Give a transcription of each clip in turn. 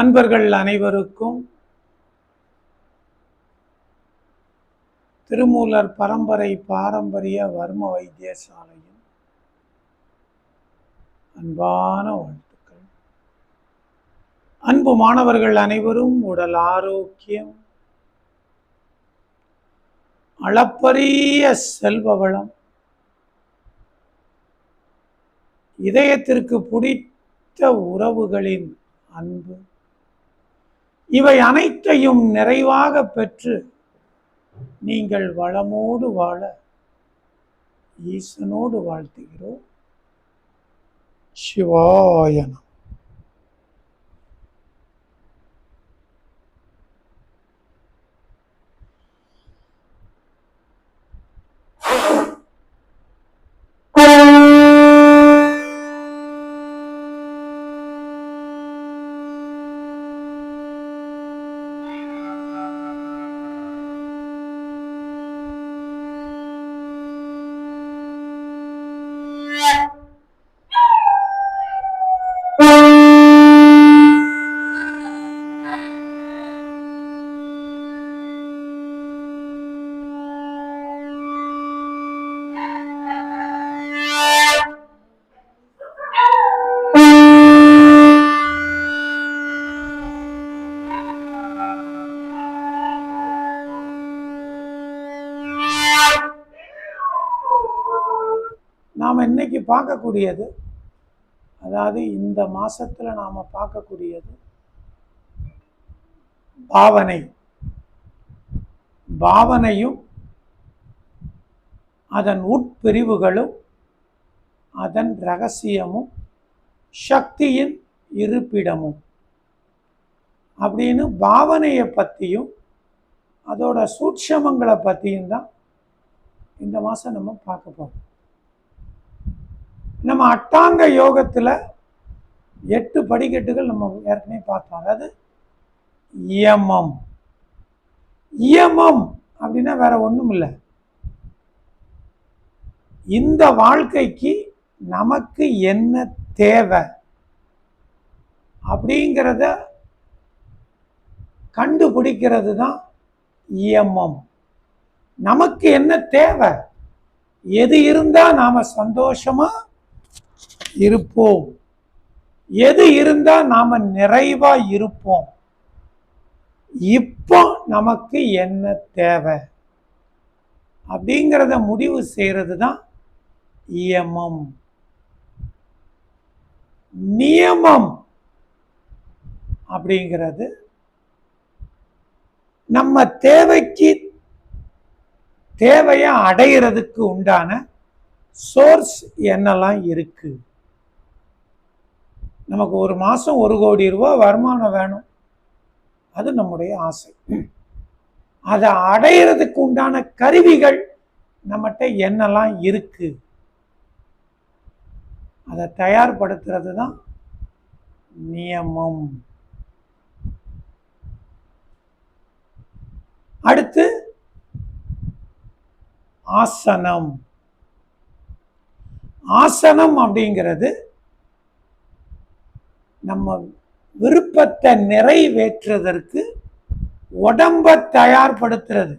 அன்பர்கள் அனைவருக்கும் திருமூலர் பரம்பரை பாரம்பரிய வர்ம வைத்தியசாலையின் அன்பான வாழ்த்துக்கள். அன்பு மாணவர்கள் அனைவரும் உடல் ஆரோக்கியம் அளப்பரிய செல்வ வளம் இதயத்திற்கு பிடித்த உறவுகளின் அன்பு இவை அனைத்தையும் நிறைவாக பெற்று நீங்கள் வளமோடு வாழ ஈசனோடு வாழ்த்துகிறோம். சிவாயனம் பார்க்கக்கூடியது. அதாவது இந்த மாதத்தில் நாம் பார்க்கக்கூடியது பாவனை. பாவனையும் அதன் உட்பிரிவுகளும் அதன் ரகசியமும் சக்தியின் இருப்பிடமும். அப்படின்னு பாவனையை பற்றியும் அதோட சூட்சமங்களை பற்றியும் தான் இந்த மாதம் நம்ம பார்க்க போகிறோம் நம்ம அட்டாங்க யோகத்தில் எட்டு படிக்கட்டுகள் நம்ம ஏற்கனவே பார்த்தோம். அதாவது இயமம். இயமம் அப்படின்னா வேற ஒன்றும் இல்லை. இந்த வாழ்க்கைக்கு நமக்கு என்ன தேவை அப்படிங்கிறத கண்டுபிடிக்கிறது தான் இயமம். நமக்கு என்ன தேவை? எது இருந்தா நாம சந்தோஷமா இருப்போம். எது இருந்தால் நாம் நிறைவாக இருப்போம். இப்போ நமக்கு என்ன தேவை? அப்படிங்கிறத முடிவு செய்கிறது தான் இயமம். நியமம் அப்படிங்கிறது நம்ம தேவைக்கு தேவையை அடையிறதுக்கு உண்டான சோர்ஸ் என்னெல்லாம் இருக்குது நமக்கு ஒரு மாதம் ஒரு கோடி ரூபா வருமானம் வேணும். அது நம்முடைய ஆசை. அதை அடையிறதுக்கு உண்டான கருவிகள் நம்மகிட்ட என்னெல்லாம் இருக்கு? அதை தயார்படுத்துறது தான் நியமம். அடுத்து ஆசனம். ஆசனம் அப்படிங்கிறது நம்ம விருப்பத்தை நிறைவேற்றுவதற்கு உடம்ப தயார்படுத்துறது.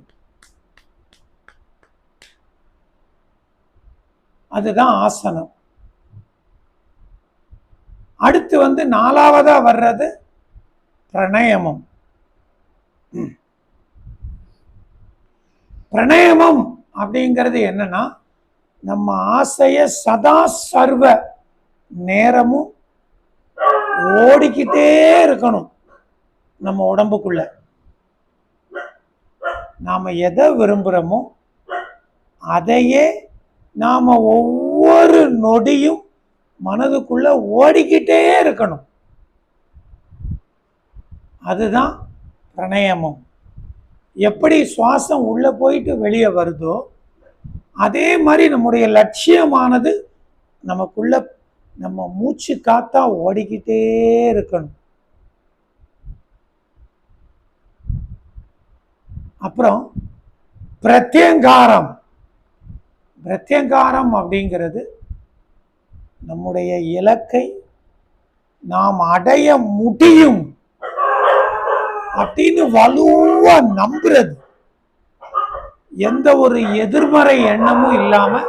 அதுதான் ஆசனம். அடுத்து வந்து நாலாவதா வர்றது பிரணயமம். பிரணயமம் அப்படிங்கிறது என்னன்னா நம்ம ஆசைய சதா சர்வ நேரமும் ஓடிக்கிட்டே இருக்கணும் நம்ம உடம்புக்குள்ள. நாம் எதை விரும்புகிறோமோ அதையே நாம் ஒவ்வொரு நொடியும் மனதுக்குள்ளே ஓடிக்கிட்டே இருக்கணும். அதுதான் பிரணயமம். எப்படி சுவாசம் உள்ளே போயிட்டு வெளியே வருதோ அதே மாதிரி நம்முடைய லட்சியமானது நமக்குள்ள நம்ம மூச்சு காத்தா ஓடிக்கிட்டே இருக்கணும். அப்புறம் பிரத்யங்காரம். பிரத்யங்காரம் அப்படிங்கிறது நம்முடைய இலக்கை நாம் அடைய முடியும் அப்படின்னு வலுவா நம்புறது. எந்த ஒரு எதிர்மறை எண்ணமும் இல்லாமல்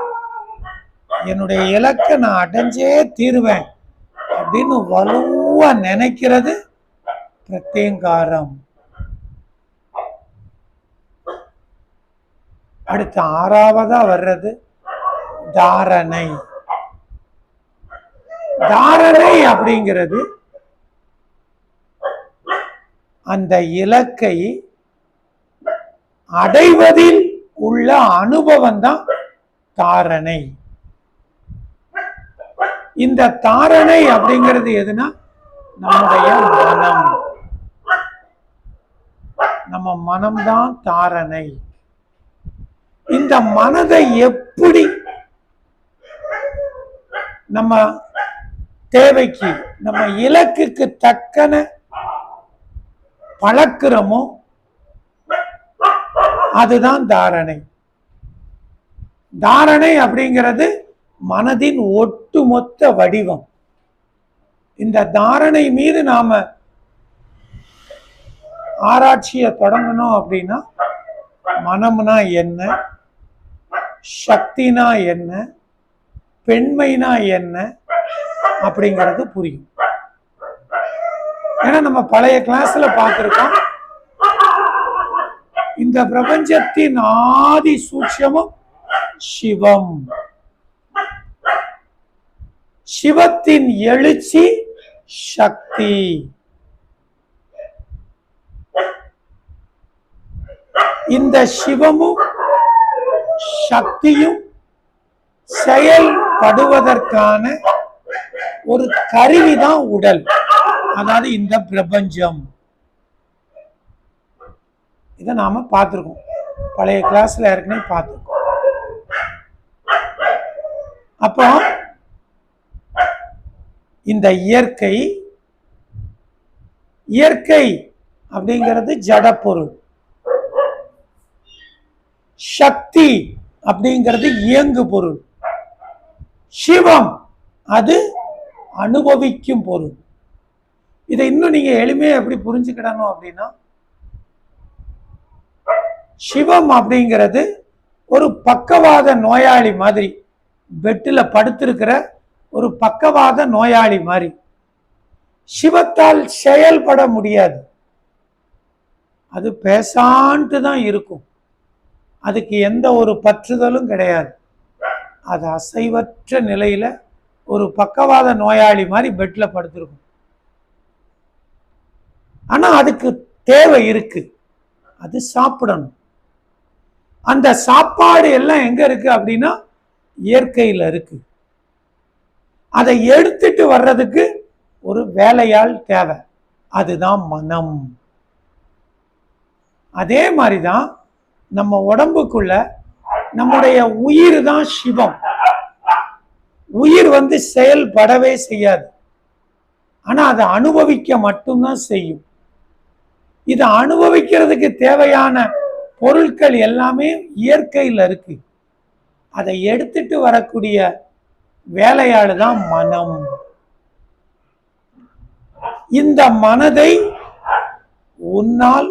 என்னுடைய இலக்கை நான் அடைஞ்சே தீருவேன் அப்படின்னு வலுவா நினைக்கிறது பிரத்யங்காரம். அடுத்து ஆறாவதா வர்றது தாரணை. தாரணை அப்படிங்கிறது அந்த இலக்கை அடைவதில் உள்ள அனுபவம் தான் தாரணை. இந்த தாரணை அப்படிங்கிறது எதுனா நம்முடைய மனம். நம்ம மனம்தான் தாரணை. இந்த மனதை எப்படி நம்ம தேவைக்கு நம்ம இலக்குக்கு தக்கன பழக்கிறோமோ அதுதான் தாரணை. தாரணை அப்படிங்கிறது மனதின் ஒட்டுமொத்த வடிவம். இந்த தாரணை மீது நாம ஆராய்ச்சியை தொடங்கணும் அப்படின்னா மனம்னா என்ன? சக்தினா என்ன? பெண்மைனா என்ன? அப்படிங்கிறது புரியும். ஏன்னா நம்ம பழைய கிளாஸ்ல பார்த்துருக்கோம். இந்த பிரபஞ்சத்தின் ஆதி சூட்சமும் சிவம். சிவத்தின் எழுச்சி சக்தி. இந்த சிவமும் சக்தியும் செயல்படுவதற்கான ஒரு கருவிதான் உடல். அதாவது இந்த பிரபஞ்சம். இதை நாம பார்த்துருக்கோம். பழைய கிளாஸ்ல ஏற்கனவே பார்த்துருக்கோம். அப்போ இந்த இயற்கை இயற்கை அப்படிங்கிறது ஜடப்பொருள். சக்தி அப்படிங்கிறது இயங்கு பொருள். சிவம் அது அனுபவிக்கும் பொருள். இதை இன்னும் நீங்க எளிமையா எப்படி புரிஞ்சுக்கிடணும் அப்படின்னா சிவம் அப்படிங்கிறது ஒரு பக்கவாத நோயாளி மாதிரி பெட்டில் படுத்திருக்கிற ஒரு பக்கவாத நோயாளி மாதிரி. சிவத்தால் செயல்பட முடியாது. அது பேசான்ட்டு தான் இருக்கும். அதுக்கு எந்த ஒரு பற்றுதலும் கிடையாது. அது அசைவற்ற நிலையில் ஒரு பக்கவாத நோயாளி மாதிரி பெட்டில் படுத்திருக்கும். ஆனால் அதுக்கு தேவை இருக்கு. அது சாப்பிடணும். அந்த சாப்பாடு எல்லாம் எங்கே இருக்குது அப்படின்னா இயற்கையில் இருக்குது அதை எடுத்துட்டு வர்றதுக்கு ஒரு வேலையால் தேவை. அதுதான் மனம். அதே மாதிரி தான் நம்ம உடம்புக்குள்ள நம்முடைய உயிர் தான் சிவம். உயிர் வந்து செயல்படவே செய்யாது. ஆனால் அதை அனுபவிக்க மட்டும்தான் செய்யும். இதை அனுபவிக்கிறதுக்கு தேவையான பொருட்கள் எல்லாமே இயற்கையில் இருக்கு. அதை எடுத்துட்டு வரக்கூடிய வேலையாடு தான் மனம். இந்த மனதை உன்னால்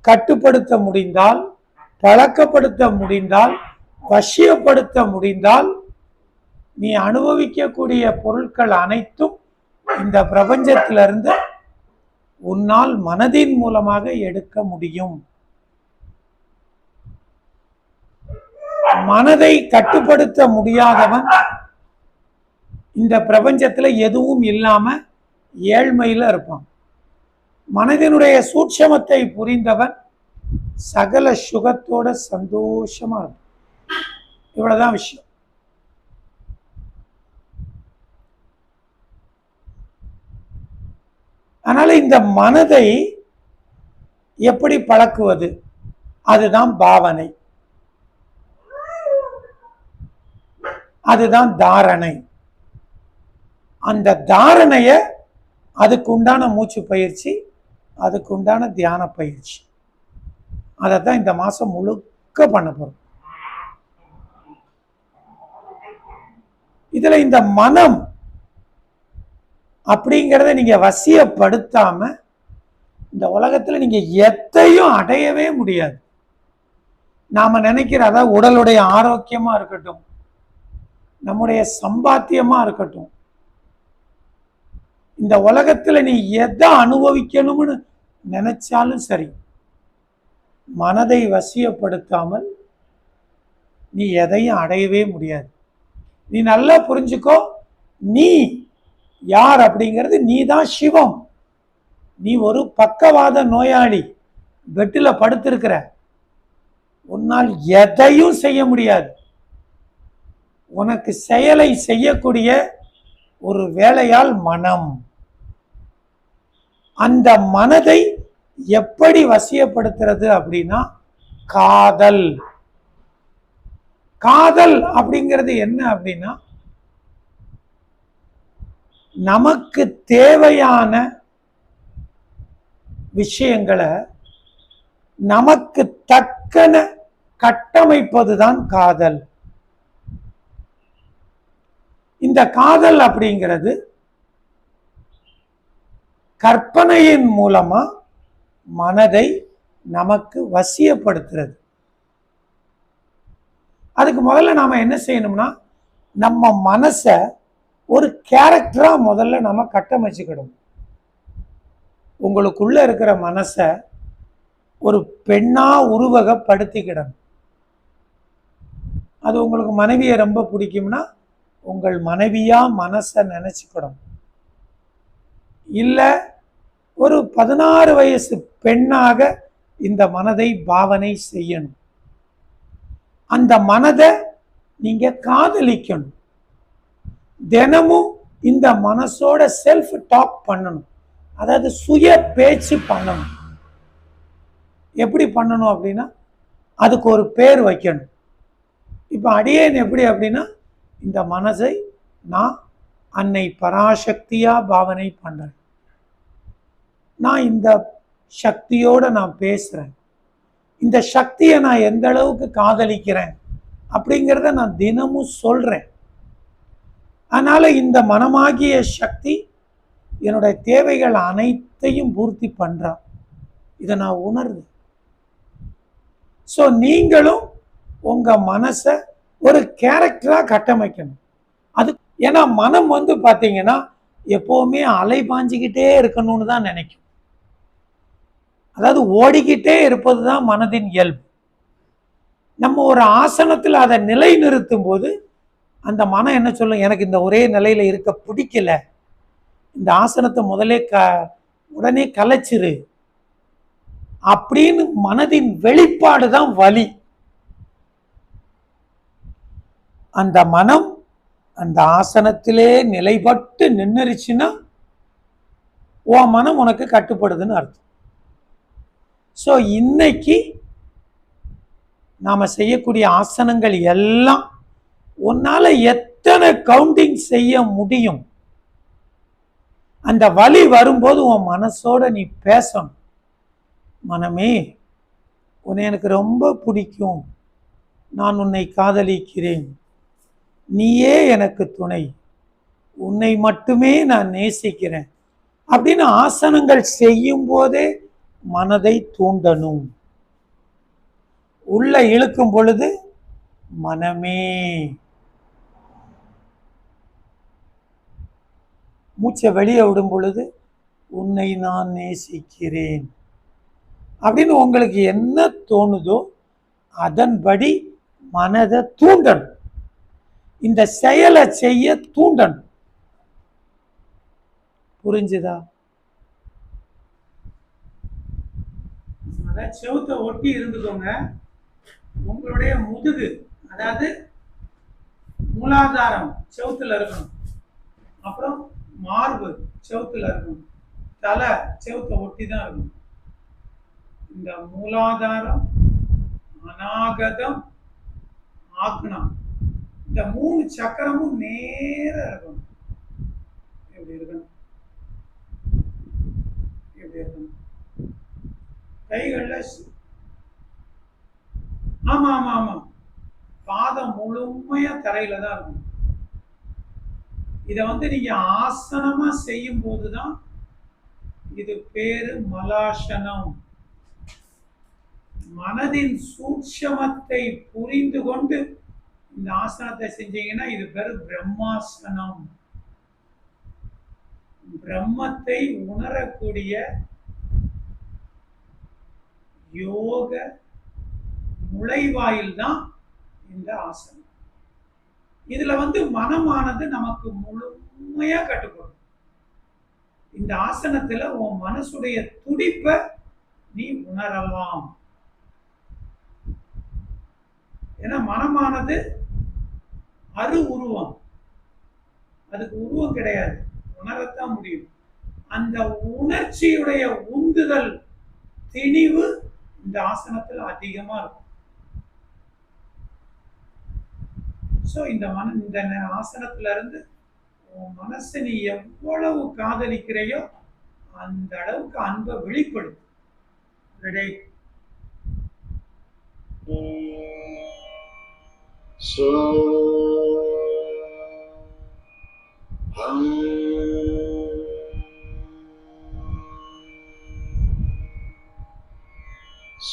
கட்டுப்படுத்த முடிந்தால் பழக்கப்படுத்த முடிந்தால் வசியப்படுத்த முடிந்தால் நீ அனுபவிக்கக்கூடிய பொருட்கள் அனைத்தும் இந்த பிரபஞ்சத்திலிருந்து உன்னால் மனதின் மூலமாக எடுக்க முடியும். மனதை கட்டுப்படுத்த முடியாதவன் இந்த பிரபஞ்சத்துல எதுவும் இல்லாம ஏழ்மையில இருப்பான். மனதினுடைய சூட்சமத்தை புரிந்தவன் சகல சுகத்தோட சந்தோஷமா இருக்கும் இவ்வளவுதான் விஷயம். அதனால இந்த மனதை எப்படி பழக்குவது? அதுதான் பாவனை. அதுதான் தாரணை. அந்த தாரணைய அதுக்கு உண்டான மூச்சு பயிற்சி அதுக்கு உண்டான தியான பயிற்சி. அதை தான் இந்த மாதம் முழுக்க பண்ண போறோம். இதில் இந்த மனம் அப்படிங்கிறத நீங்கள் வசியப்படுத்தாம இந்த உலகத்தில் நீங்கள் எத்தையும் அடையவே முடியாது. நாம் நினைக்கிற அதாவது உடலுடைய ஆரோக்கியமாக இருக்கட்டும் நம்முடைய சம்பாத்தியமாக இருக்கட்டும். இந்த உலகத்தில் நீ எதை அனுபவிக்கணும்னு நினைச்சாலும் சரி மனதை வசியப்படுத்தாமல் நீ எதையும் அடையவே முடியாது. நீ நல்லா புரிஞ்சுக்கோ நீ யார் அப்படிங்கிறது நீ தான் சிவம். நீ ஒரு பக்கவாத நோயாளி பெட்டில் படுத்திருக்கிற. உன்னால் எதையும் செய்ய முடியாது. உனக்கு செயலை செய்யக்கூடிய ஒரு வேலையால் மனம். அந்த மனதை எப்படி வசியப்படுத்துறது அப்படின்னா காதல். காதல் அப்படிங்கிறது என்ன அப்படின்னா நமக்கு தேவையான விஷயங்களை நமக்கு தக்கன கட்டமைப்பதுதான் காதல். இந்த காதல் அப்படிங்கிறது கற்பனையின் மூலமா மனதை நமக்கு வசியப்படுத்துறது. அதுக்கு முதல்ல நாம் என்ன செய்யணும்னா நம்ம மனசை ஒரு கேரக்டராக முதல்ல நம்ம கட்டமைச்சுக்கிடும் உங்களுக்குள்ளே இருக்கிற மனசை ஒரு பெண்ணாக உருவகப்படுத்திக்கிடணும். அது உங்களுக்கு மனைவியை ரொம்ப பிடிக்கும்னா உங்கள் மனைவியா மனசை நினச்சிக்கணும். இல்லை ஒரு பதினாறு வயசு பெண்ணாக இந்த மனதை பாவனை செய்யணும். அந்த மனதை நீங்க காதலிக்கணும். தினமும் இந்த மனசோட செல்ஃப் டாக் பண்ணணும். அதாவது சுய பேச்சு பண்ணணும். எப்படி பண்ணணும் அப்படின்னா அதுக்கு ஒரு பேர் வைக்கணும். இப்போ அடியேன் எப்படி அப்படின்னா இந்த மனசை நான் அன்னை பராசக்தியாக பாவனை பண்ணுறேன் நான் இந்த சக்தியோட நான் பேசுகிறேன் இந்த சக்தியை நான் எந்த அளவுக்கு காதலிக்கிறேன் அப்படிங்கிறத நான் தினமும் சொல்கிறேன் அதனால் இந்த மனமாகிய சக்தி என்னுடைய தேவைகள் அனைத்தையும் பூர்த்தி பண்ணுறான் இதை நான் உணர்வு ஸோ நீங்களும் உங்க மனசை ஒரு கேரக்டராக கட்டமைக்கணும். அது ஏன்னா மனம் வந்து பார்த்தீங்கன்னா எப்போவுமே அலை பாஞ்சிக்கிட்டே இருக்கணும்னு தான் நினைக்கும். அதாவது ஓடிக்கிட்டே இருப்பது தான் மனதின் இயல்பு. நம்ம ஒரு ஆசனத்தில் அதை நிலை நிறுத்தும் போது அந்த மனம் என்ன சொல்லும்? எனக்கு இந்த ஒரே நிலையில் இருக்க பிடிக்கல. இந்த ஆசனத்தை முதலே க உடனே கலைச்சிரு. அப்படின்னு மனதின் வெளிப்பாடு தான் வலி. அந்த மனம் அந்த ஆசனத்திலே நிலைப்பட்டு நின்னுருச்சுன்னா உன் மனம் உனக்கு கட்டுப்படுதுன்னு அர்த்தம். ஸோ இன்னைக்கு நாம் செய்யக்கூடிய ஆசனங்கள் எல்லாம் உன்னால் எத்தனை கவுண்டிங் செய்ய முடியும்? அந்த வழி வரும்போது உன் மனசோட நீ பேசணும். மனமே உன்னை எனக்கு ரொம்ப பிடிக்கும். நான் உன்னை காதலிக்கிறேன். நீயே எனக்கு துணை. உன்னை மட்டுமே நான் நேசிக்கிறேன். அப்படின்னு ஆசனங்கள் செய்யும் போதே மனதை தூண்டணும். உள்ள இழுக்கும் பொழுது மனமே. மூச்சை வெளியே விடும் பொழுது உன்னை நான் நேசிக்கிறேன். அப்படின்னு உங்களுக்கு என்ன தோணுதோ அதன்படி மனதை தூண்டணும். இந்த செயலை செய்ய தூண்டணும். புரிஞ்சுதா? அதாவது செவுத்தை ஒட்டி இருந்துக்கோங்க. உங்களுடைய முதுகு அதாவது மூலாதாரம் செவுத்துல இருக்கணும். அப்புறம் மார்பு செவுத்துல இருக்கணும். தலை செவுத்தை ஒட்டி தான் இருக்கணும். இந்த மூலாதாரம் அநாகதம் ஆக்னம் இந்த மூணு சக்கரமும் நேர இருக்கணும். எப்படி இருக்கணும்? எப்படி இருக்கணும்? கைகள்ல ஆமா ஆமா ஆமா. பாதம் முழுமையா தரையில தான் இருக்கும் இதை வந்து நீங்க ஆசனமா செய்யும் போதுதான் இது பேரு மலாசனம். மனதின் சூட்சமத்தை புரிந்து கொண்டு இந்த ஆசனத்தை செஞ்சீங்கன்னா இது பேர் பிரம்மாசனம். பிரம்மத்தை உணரக்கூடிய யோக நுழைவாயில் தான் இந்த ஆசனம். இதுல வந்து மனமானது நமக்கு முழுமையா கட்டுப்படும். இந்த ஆசனத்துல உன் மனசுடைய துடிப்பை நீ உணரலாம். ஏன்னா மனமானது அரு உருவம். அதுக்கு உருவம் கிடையாது. உணரத்தான் முடியும். அந்த உணர்ச்சியுடைய உந்துதல் திணிவு இந்த ஆசனத்தில் அதிகமா இருக்கும். ஸோ இந்த மன இந்த ஆசனத்துல இருந்து உன் மனசை நீ எவ்வளவு காதலிக்கிறையோ அந்த அளவுக்கு அன்பை வெளிப்படுத்து ready So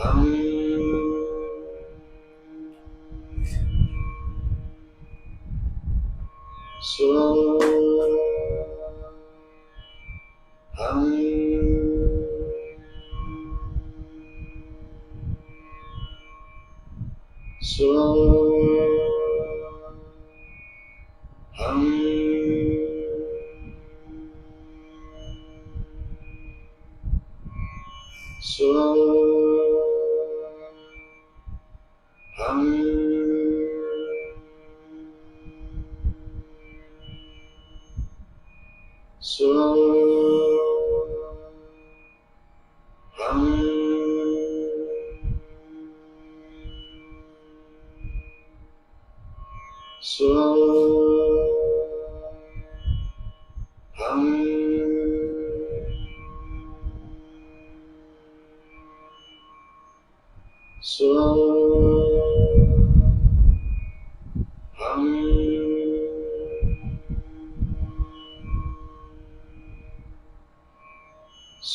Um, so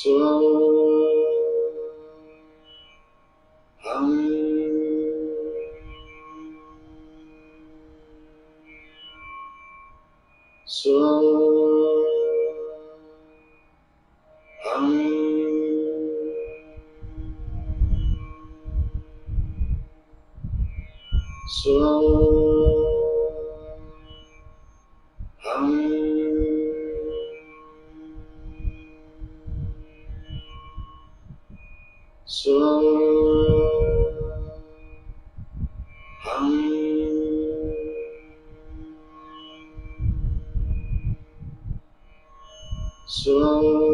心 so